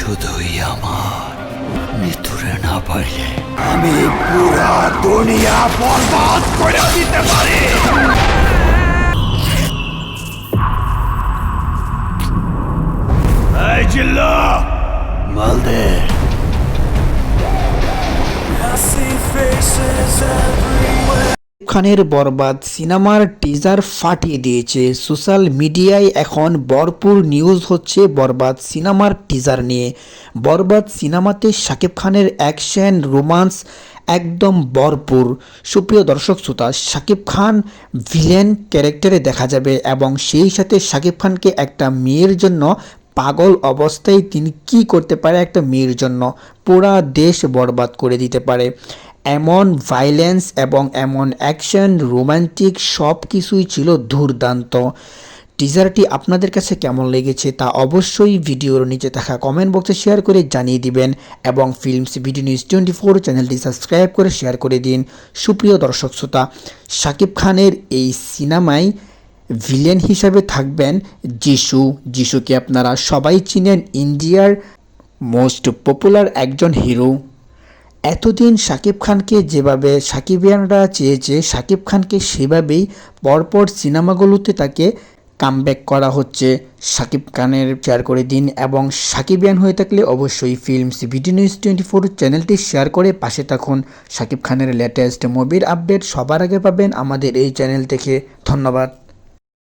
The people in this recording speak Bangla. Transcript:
শুধুই আমার। মৃত্যুরে না পারলে আমি পুরা দুনিয়া বরবাদ করে দিতে পারি। এই খানের বরবাদ সিনেমার টিজার ফাটিয়ে দিয়েছে। সোশ্যাল মিডিয়ায় এখন ভরপুর নিউজ হচ্ছে বরবাদ সিনেমার টিজার নিয়ে। বরবাদ সিনেমাতে শাকিব খানের অ্যাকশন রোমান্স একদম ভরপুর। সুপ্রিয় দর্শক শ্রোতা, শাকিব খান ভিলেন ক্যারেক্টারে দেখা যাবে এবং সেই সাথে শাকিব খানকে একটা মেয়ের জন্য পাগল অবস্থায় তিনি কি করতে পারে একটা মেয়ের জন্য? পুরা দেশ বরবাদ করে দিতে পারে। এমন ভাইলেন্স এবং এমন অ্যাকশন রোমান্টিক সব কিছুই ছিল দুর্দান্ত। টিজারটি আপনাদের কাছে কেমন লেগেছে তা অবশ্যই ভিডিওর নিচে থাকা কমেন্ট বক্সে শেয়ার করে জানিয়ে দিবেন এবং films video news twenty four চ্যানেলটি সাবস্ক্রাইব করে শেয়ার করে দিন। সুপ্রিয় দর্শক শ্রোতা, শাকিব খানের এই সিনেমায় ভিলেন হিসাবে থাকবেন যিশু। যিশুকে আপনারা সবাই চিনেন ইন্ডিয়ার মোস্ট পপুলার একজন হিরো এতদিন শাকিব খানকে যেভাবে সাকিবিয়ানরা চেয়েছে, শাকিব খানকে সেভাবেই পরপর সিনেমাগুলোতে তাকে কামব্যাক করা হচ্ছে। শাকিব খানের শেয়ার করে দিন এবং সাকিবিয়ান হয়ে থাকলে অবশ্যই films video news twenty four চ্যানেলটি শেয়ার করে পাশে থাকুন। শাকিব খানের লেটেস্ট মুভির আপডেট সবার আগে পাবেন আমাদের এই চ্যানেল থেকে। ধন্যবাদ।